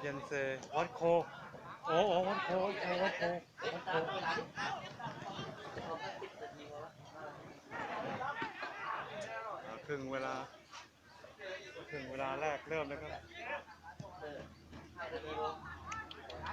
เย็นเซวัดโค โอ้โอ้วัดโควัดโควัดโควัดโคครึ่งเวลาครึ่งเวลาแรกเริ่มนะครับ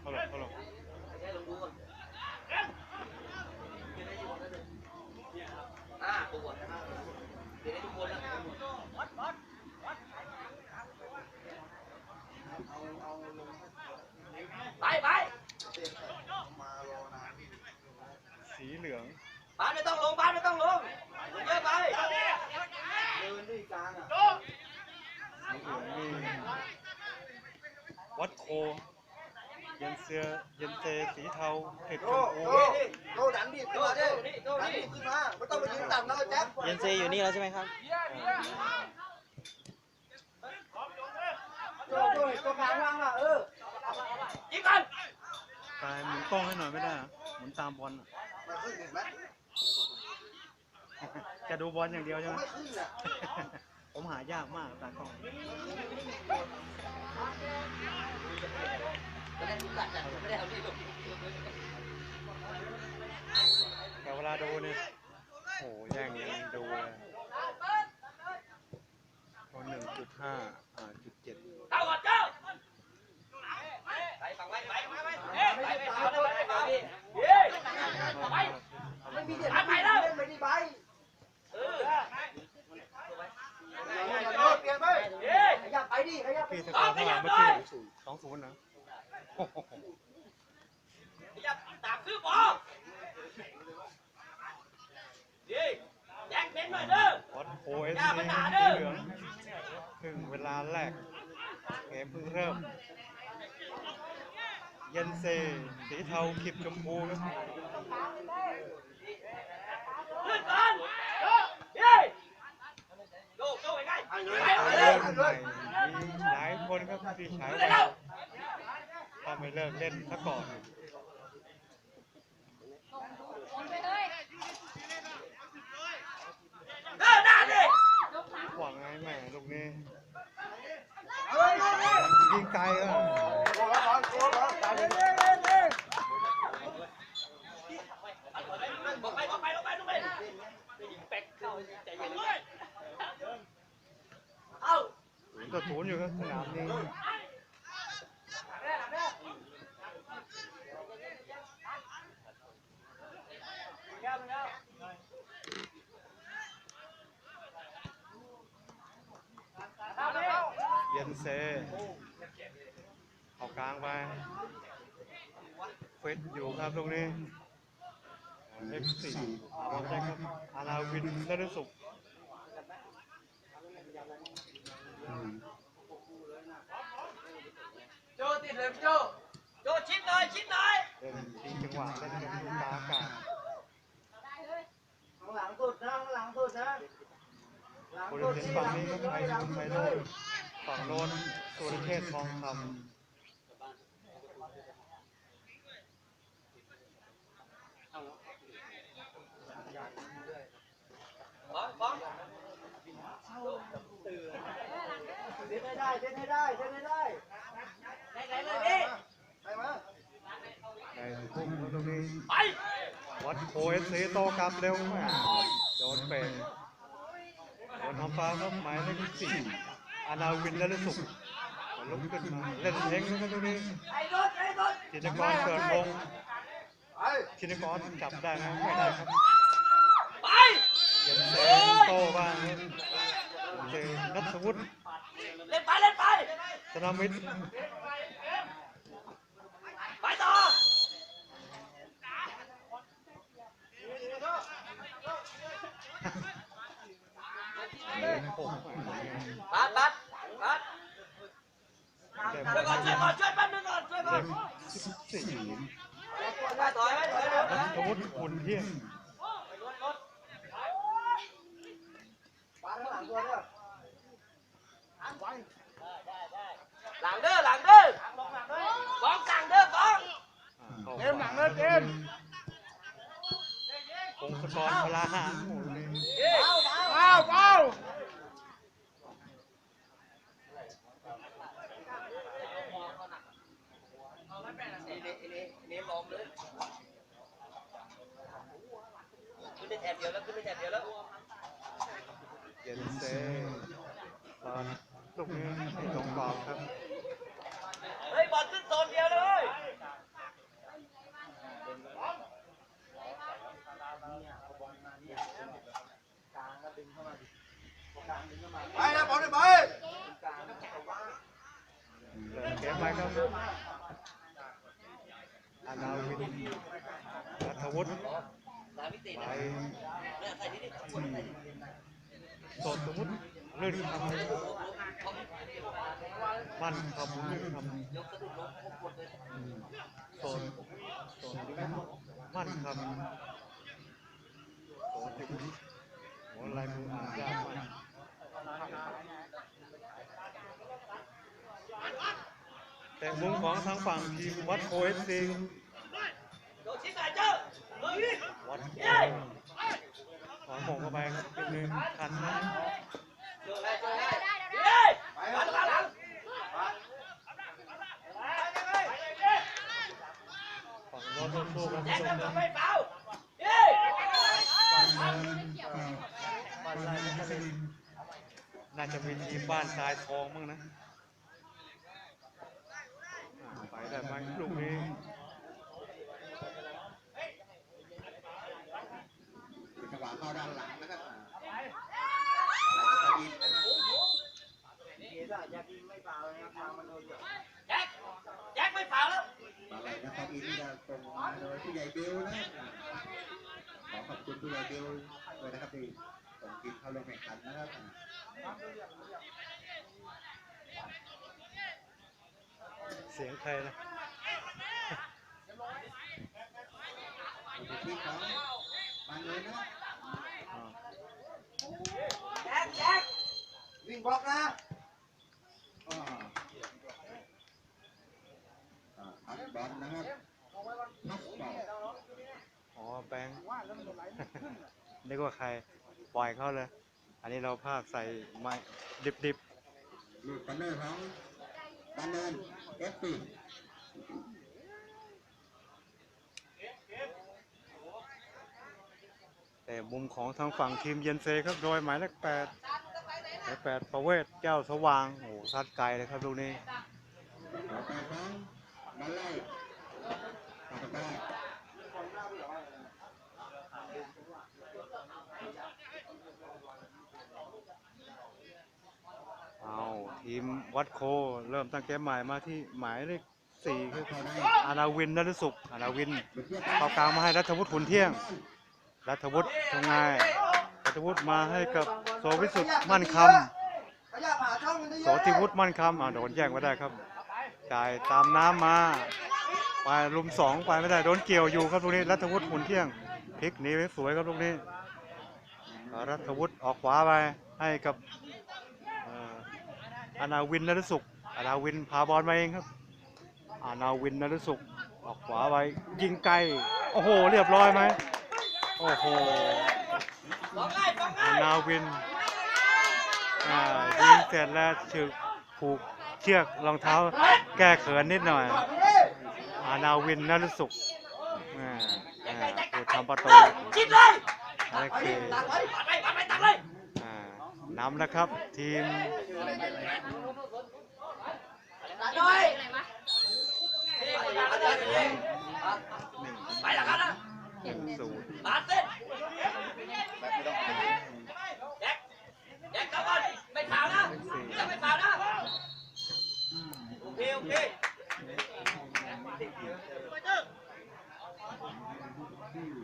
เข้าหลบเข้าหลบ อ่าตัวเดี๋ยวได้ทุกคนแล้ว ไปไป สีเหลืองบ้านไม่ต้องลงบ้านไม่ต้องลงเยอะไปสีเหลืองมีวัดโคเย็นเสือเย็นเซสีเทาเห็ดชโจ้มพูโจ้โจ้ดันดิบขึ้นมาดิดันดิบขึ้นมาไม่ต้องไปยืนต่ำนะแจ๊คเย็นเซอยู่นี่แล้วใช่ไหมครับโจ้โจ้ตัวกลางว่างอะเออยิงกันกายหมุนกล้องให้หน่อยไม่ได้เหรอหมุนตามบอลอะ มาขึ้นเห็นไหมจะดูบอลอย่างเดียวใช่ไหมไม่ขึ้นอะผมหายากมากตากล้องไม่ได้ทุกหลักจ้ะไม่ได้เอาที่ลงแต่เวลาดูเนี่ยโหแย่งยังดูเลยตัวหนึ่งจุดห้าอ่าจุดเจ็ดเข้าก่อนเจ้าไปฝั่งไว้ไปไปไปเอ๊ะไปไปไปไป พี่สกอร์เท่าไหร่เมื่อกี้สองศูนย์นะวอตโอเอสนี่เหลืองถึงเวลาแรก เกมเพิ่งเริ่ม เย็นเซ สีเทาขิบชมพูครับขึ้นก่อน เริ่มใหม่มีหลายคนครับที่ใช้วันถ้าไม่เลิกเล่นซะก่อน เดินหน้าดิ หวังไงแหม่ลูกนี้ เฮ้ยเฮ้ยเฮ้ย ยิงไกลอะ โจ้แล้วบอลโจ้แล้วไปเลย บอกไปบอกไปลงไปลงไปยิงแป๊กเข้าใจเย็นเลยเอ้า ศูนย์ต่อศูนย์อยู่ครับสนามนี้ เย็นเซเอากลางไปเฟสอยู่ครับตรงนี้เอฟซีเราใช้ครับอาราวินและฤสุขโจติดเลยโจโจชิดหน่อยชิดหน่อยเล่นทิ้งจังหวะเล่นกับลูกตาอากาศข้างหลังสุดนะข้างหลังสุดนะหลังบริสุดเวณที่ฝั่งหลังนี้สุก็ดไปเลยหลังไปสุดโน่เลยน ฝั่งโน้นสุรเชษทองคำฟ้องฟ้องเล่นให้ได้เล่นให้ได้เล่นให้ได้ไหนเลยพี่ไปมาำในทุ่มตรงนี้ไปวัดโคเอสซีโตกลับเร็วมากโดนเปงโดนทำฟาวครับหมายเลขสี่ อานาวินและฤสุขลุกขึ้นมาเล่นเองนะครับตรงนี้ไอ้รถไอ้รถจิตรกรเกิดวงไปจิตรกรจับได้ไหมไม่ได้ครับไปเย็นเซโตบ้างครับเจนัทวุฒิเล่นไปเล่นไปธนมิตร ไปต่อ เล่นหก ปัดปัดปัด เจ็บ ช่วยก่อนช่วยก่อนช่วยแป๊บนึงก่อนช่วยก่อน สี่นัทวุฒิคุณเที่ยงหลังเด้อหลังเด้อบ้องกลางเด้อบ้องเต็มหลังเด้อเต็มพงศกรพลาห้าเบ้าเบ้าเบ้า เอ้าอมเลยขึ้นได้แถบเดียวแล้วขึ้นได้แถบเดียวแล้วเย็นเซตอนลูกนี้ให้ตรงกรอบครับเฮ้ยบอลขึ้นโซนเดียวเลยไปนะบอลไปเดินเกมไปครับ อานาวินรัฐวุฒิสามมิติไปนะเนี่ยใส่นี่ดิใส่นี่ดิสดสมุติเรื่องทำมันทำเรื่องทำยกสะดุดล้มครบหมดเลยโซนโซนที่มั่นคำโซนที่หัวลายมืออ่านยากมากแต่มุมของทางฝั่งทีมวัดโคเอสซิ น่าเฮ้ยวัดโคขอผมเข้าไปครับเป็นหนึ่งคันนะเจอได้เจอได้เฮ้ยไปหลังหลังฝั่งโน้นสู้ๆกันแจ็ผู้คชมทำนะไม่เปล่าเฮ้ยบ้านทรายมันก็เป็นน่าจะมีทีมบ้านทรายทองมั้งนะอ่าไปได้ไหมลูกนี้ จังหวะเข้าด้านหลังนะครับ แจ็คแจ็คไม่เปล่าแล้วอะไรนะครับอีนี่จะส่งมาโดยผู้ใหญ่บิวนะขอขอบคุณผู้ใหญ่บิวด้วยนะครับที่ส่งทีมเข้าลงแข่งขันนะครับเสียงใครนะที่ของบาเลยนะ อ่า แจ็คแจ็ค วิ่ง บล็อกนะอ่าอ่าอัดบอลนะครับพัสบอลอ๋อแบงค์ นึกว่าใคร ปล่อยเขาเลย อันนี้เราภาคใส่ไม้ดิบลูกคอนเนอร์ของบันเนินเอฟซีๆ แต่มุมของทางฝั่งทีมเย็นเซครับ โดยหมายเลขแปด แปดประเวศแก้วสว่างโอ้โหซัดไกลเลยครับลูกนี้ต่อไปของบัลไล่ต่อไปเอาทีมวัดโคเริ่มตั้งเกมใหม่มาที่หมายเลขสี่คืออาณาวินนฤสุขอาณาวินสุดยอดเข้ากลางมาให้รัฐวุฒิขุนเที่ยง รัฐวุฒิทำไงรัฐวุฒิมาให้กับ โสวิสุทธิ์มั่นคขยับหาช่องมันได้ำเยโสอะติวุฒิมั่นคำอ่าโดนแย่งไม่ได้ครับจ่ายตามน้ำมาไปลุมสองไปไม่ได้โดนเกี่ยวอยู่ครับตรงนี้รัฐวุฒิขุนเที่ยงพลิกหนีไปสวยครับตรงนี้รัฐวุฒิออกขวาไปให้กับเอ่ออาณาวินนฤสุขอาณาวินพาบอลมาเองครับอาณาวินนฤสุขออกขวาไปยิงไกลโอ้โห เรียบร้อยไหม โอ้โหสองง่ายสองง่าอายนาวินอ่ายิงเสร็จแล้วฉึกผูกเชือกรองเท้าแก้เขินนิดหน่อยอานาวินนฤสุขอ่าอ่าผู้ทำประตูชิดเลยนั่นคือตักไว้ตักไปตักไปตักเลยอ่านำแล้วครับทีมตักเลยไปหลังกันนะ หนึ่งศูนย์ บาดเส้นแจ็คแจ็คเข้าก่อนไม่ข่าวนะยังไม่ข่าวนะโอเคโอเค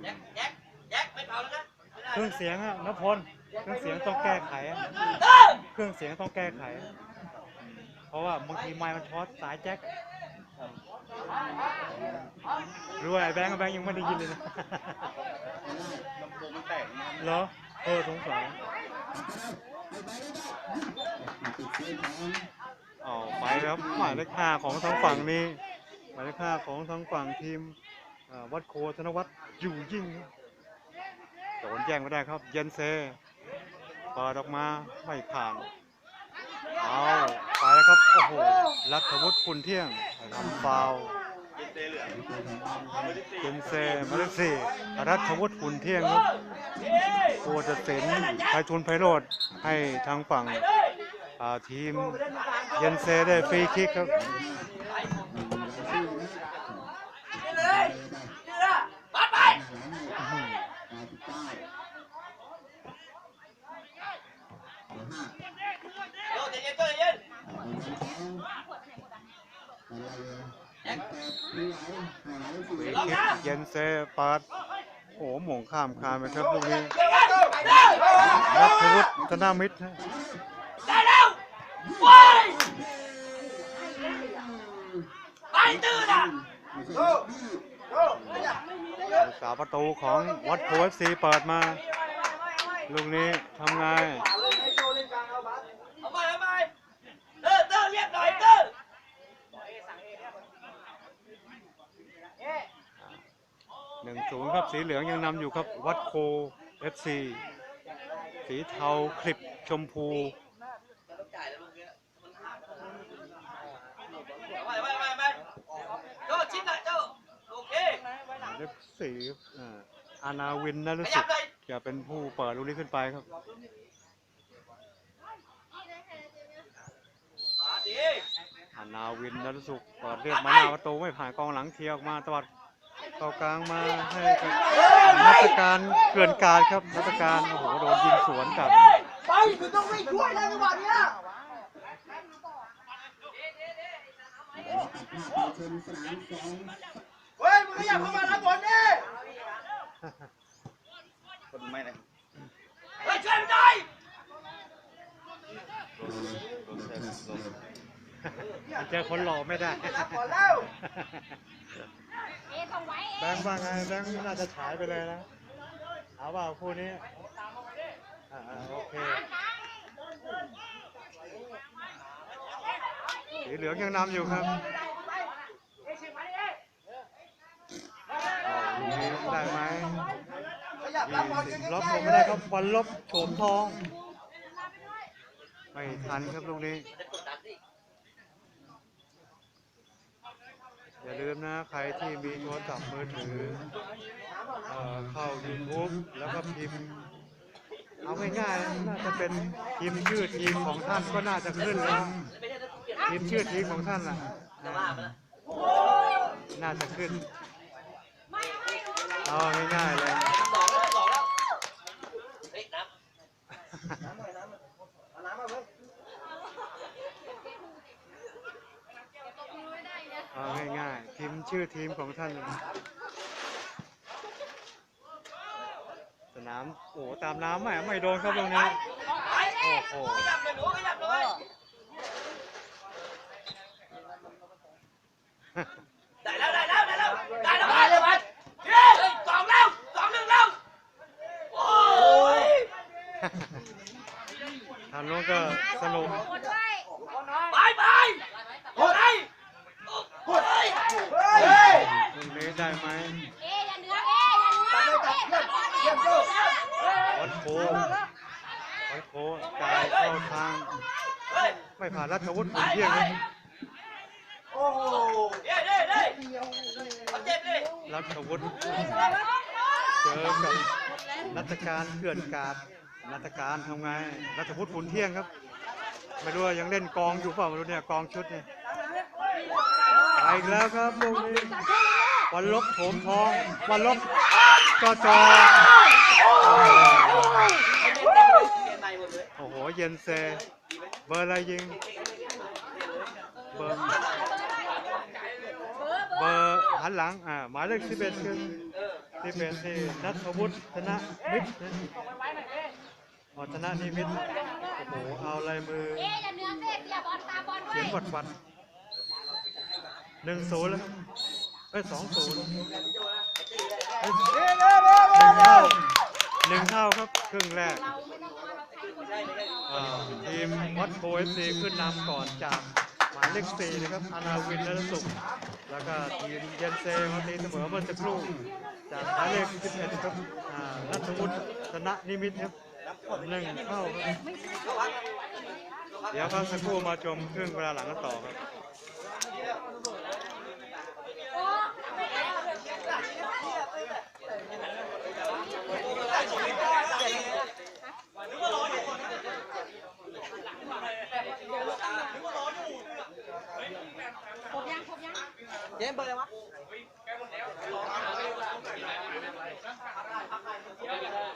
แจ็คแจ็คแจ็คไม่ข่าวแล้วนะไม่ได้ เครื่องเสียงอะนพลเครื่องเสียงต้องแก้ไขอะเออเครื่องเสียงต้องแก้ไข เพราะว่าบางทีไมค์มันช็อตสายแจ็ครู้ว่าไอ้แบงค์กับแบงค์ยังไม่ได้ยินเลยนะ ลำโพงมันแตกเหรอเออสงสัยอ๋อไปครับหมายเลขห้าของทางฝั่งนี้หมายเลขห้าของทางฝั่งทีมเอ่อวัดโคธนวัฒน์อยู่ยิ่งครับโด นแย่งไม่ได้ครับ เย็นเซเปิดออกมาไม่ผ่าน เอาไปแล้วครับ โอ้โหรัฐวุฒิคุณเที่ยงทำฟาวล์เจนเซมาเลขสี่รัฐวุฒิหุ่นเที่ยงครับโคจะเสนไพฑูรย์ไพโรธให้ทางฝั่งทีมเย็นเซได้ฟรีคิกครับ ปัดไป อื้อหือ โยเย็นๆโยเย็น ฟรีคิกเยนเซเปิดโอ้โหหม่งข้ามคานไปครับลูกนี้เร็วเร็วรัฐวุฒิธนามิตรฮะได้แล้วว้ายไปตื่นอะสาประตูของวัดโพเอฟซีเปิดมา ลูกนี้ทำไง หนึ่งศูนย์ครับสีเหลืองยังนำอยู่ครับวัดโคเอฟซีสีเทาคลิปชมพูจ่ายแล้วลูกเอยโจ้โอเคเลขสี่อ่าอาณาวินนะรู้สึกเลยจะเป็นผู้เปิดลูกนี้ขึ้นไปครับอาณาวินนะรู้สึกเปิดเรียกมาหน้าประตูไม่ผ่านกองหลังเคลียออกมาตวัด เข้ากลางมาให้กับนักการเกินการครับนักการโอ้โหโดนยิงสวนกลับไปคือต้องวิ่งช่วยแล้วจังหวะเนี้ยเฮ้ยมึงขยับเข้ามารับบอลดิคนไม่นะเฮ้ยช่วยมันหน่อย เจอคนหล่อไม่ได้รับบอลแล้วเอ๊ะต้องไว้แบงค์ว่าไงแบงค์น่าจะฉายไปเลยนะเอาเปล่าคู่นี้อ่าๆโอเคสีเหลืองยังนำอยู่ครับเอาลูกนี้ได้ไหมขยับรับบอลยี่กันสิบใกล็ล้อกๆลงไม่ได้ครับบอลลบโฉมทอง ไม่ทันครับลูกนี้ จะกดดันดิ อย่าลืมนะใครที่มีโทรศัพท์มือถือเอ่อเข้า YouTube แล้วก็พิมพ์ เอาง่ายๆนะน่าจะเป็นพิมพ์ชื่อทีมของท่านก็น่าจะขึ้นแล้วไม่ใช่ถ้าเลยพิมพ์ชื่อทีมของท่านล่ะจะว่าน่าจะขึ้น เอาง่ายๆเลย สองแล้วสองแล้วเฮ้ยน้ำ เอาง่ายๆพิมพ์ ชื่อทีมของท่านเลยสนามโอ้ตามน้ำไม่ไม่โดนครับตรงนี้โอ้โหขยับเลยหนูขยับเลยได้แล้วได้แล้วได้แล้วได้แล้วได้แล้วมันเฮ้สองแล้วสองหนึ่งแล้วโอ้ยทางโน้นก็สนุกไปไป เหนือเอ๊ะตัดบอลเอ๊ะบอลเหนือวัดโควัดโคจ่ายเข้าทางเฮ้ยไม่ผ่านรัฐวุฒิผลเที่ยงนะโอ้โหเด้เด้เด้เอาเจ็บดิรัฐวุฒิเจอกับรัฐการเขื่อนกาดรัฐการทำไงรัฐวุฒิผลเที่ยงครับไม่รู้ยังเล่นกองอยู่เปล่าไม่รู้เนี่ยกองชุดเนี่ยไปอีกแล้วครับลูกนี้ วันลบโถมทองวันลบจอจอเปลี่ยนใหม่หมดเลยโอ้โห เย็นเซ เบอร์อะไรยิง เบอร์ เบอร์หันหลัง อ่า หมายเลขสิบเอ็ดคือสิบเอ็ดที่นัทวุฒิธนมิตรนะอ๋อธนนิมิตรโอ้โห เอาลายมือเอ๊ะอย่าเหนือเอ๊ะอย่าบอลตามบอลด้วเขียยนวัดวัดหนึ่งศูนย์แล้วครับเอ้ยสองศูนย์เอ้ยหนึ่งเท่าหนึ่งเท่าครับครึ่งแรกอ่าทีมวัดโพเอฟซีขึ้นนำก่อนจากหมายเลขสี่นะครับอานาวินและสุข แล้วก็ทีมเยนเซมาตีเสมอเมื่อสักครู่จากหมายเลข11ครับอ่านัทวุฒิธนนิมิตรครับหนึ่งเข้าครับเดี๋ยวครับสักครู่มาชมครึ่งเวลาหลังกันต่อครับ เจ๊เบอร์อะไรวะ